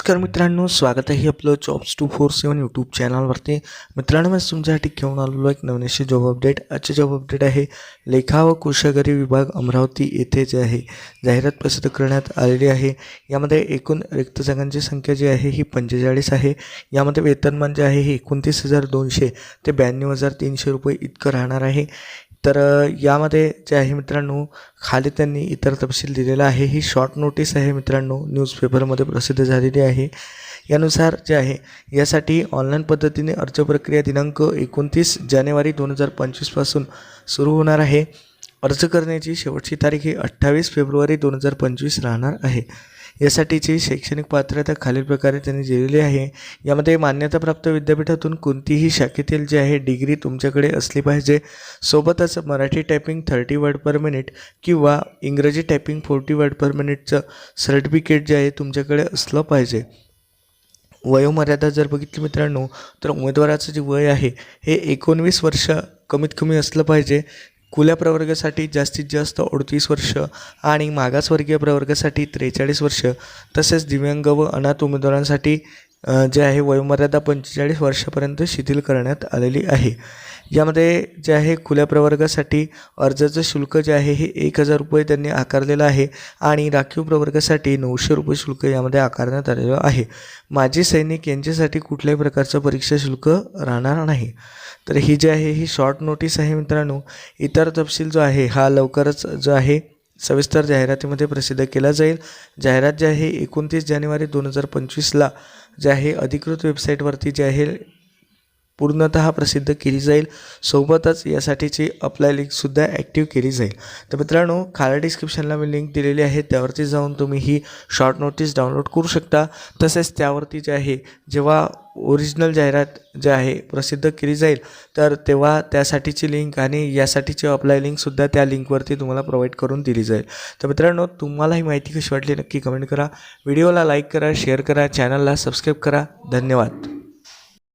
नमस्कार मित्रांनो स्वागत आहे आपलं jobs two four seven YouTube चॅनलवरती. मित्रांनो मी तुमच्यासाठी घेऊन आलेलो एक नवीन अशी जॉब अपडेट आजचे जॉब अपडेट आहे लेखा व कुशलकरी विभाग अमरावती येथे जे आहे जाहिरात प्रसिद्ध करण्यात आलेली आहे. यामध्ये एकूण रिक्त जागांची संख्या जी आहे ही पंचेचाळीस आहे. यामध्ये वेतनमान जे आहे हे एकोणतीस हजार दोनशे ते ब्याण्णव हजार तीनशे रुपये इतकं राहणार आहे. तर यामध्ये जे आहे मित्रांनो खाली त्यांनी इतर तपशील दिलेला आहे. ही शॉर्ट नोटीस आहे मित्रांनो न्यूजपेपरमध्ये प्रसिद्ध झालेली आहे. यानुसार जे आहे यासाठी ऑनलाईन पद्धतीने अर्ज प्रक्रिया दिनांक एकोणतीस जानेवारी दोन हजार पंचवीसपासून सुरू होणार आहे. अर्ज करण्याची शेवटची तारीख ही अठ्ठावीस फेब्रुवारी दोन हजार पंचवीस राहणार आहे. यासाठीची शैक्षणिक पात्रता खालील प्रकारे त्यांनी दिलेली आहे. यामध्ये मान्यताप्राप्त विद्यापीठातून कोणतीही शाखेतील जे आहे डिग्री तुमच्याकडे असली पाहिजे. सोबतच Marathi typing thirty word per minute किंवा इंग्रजी टायपिंग फोर्टी वर्ड पर मिनिटचं सर्टिफिकेट जे आहे तुमच्याकडे असलं पाहिजे. वयोमर्यादा जर बघितली मित्रांनो तर उमेदवाराचं जे वय आहे हे एकोणवीस वर्ष कमीत कमी असलं पाहिजे. खुल्या प्रवर्गासाठी जास्तीत जास्त अडतीस वर्ष आणि मागासवर्गीय प्रवर्गासाठी त्रेचाळीस वर्ष तसेच दिव्यांग व अनाथ उमेदवारांसाठी जे आहे वयोमर्यादा पंचेचाळीस वर्षापर्यंत शिथिल करण्यात आलेली आहे. यामध्ये जे आहे खुल्या प्रवर्गासाठी अर्जाचं शुल्क जे आहे हे एक हजार रुपये त्यांनी आकारलेलं आहे आणि राखीव प्रवर्गासाठी नऊशे रुपये शुल्क यामध्ये आकारण्यात आलेलं आहे. माजी सैनिक यांच्यासाठी कुठल्याही प्रकारचं परीक्षा शुल्क राहणार नाही. तर ही जी आहे ही शॉर्ट नोटीस आहे मित्रांनो. इतर तपशील जो आहे हा लवकरच जो आहे सविस्तर जाहिरातीमध्ये प्रसिद्ध केला जाईल. जाहिरात जी आहे एकोणतीस जानेवारी दोन हजार पंचवीसला जे आहे अधिकृत वेबसाईटवरती जे आहे पूर्णतः प्रसिद्ध केली जाईल. सोबतच यासाठीची अप्लाय लिंकसुद्धा ॲक्टिव्ह केली जाईल. तर मित्रांनो खाली डिस्क्रिप्शनला मी लिंक दिलेली आहे. त्यावरती जाऊन तुम्ही ही शॉर्ट नोटीस डाउनलोड करू शकता. तसेच त्यावरती जे आहे जेव्हा ओरिजिनल जाहिरात जे आहे प्रसिद्ध केली जाईल तर तेव्हा त्यासाठीची लिंक आणि यासाठीची अप्लाय लिंकसुद्धा त्या लिंकवरती तुम्हाला प्रोव्हाइड करून दिली जाईल. तर मित्रांनो तुम्हाला ही माहिती कशी वाटली नक्की कमेंट करा. व्हिडिओला लाईक करा शेअर करा चॅनलला सबस्क्राईब करा. धन्यवाद.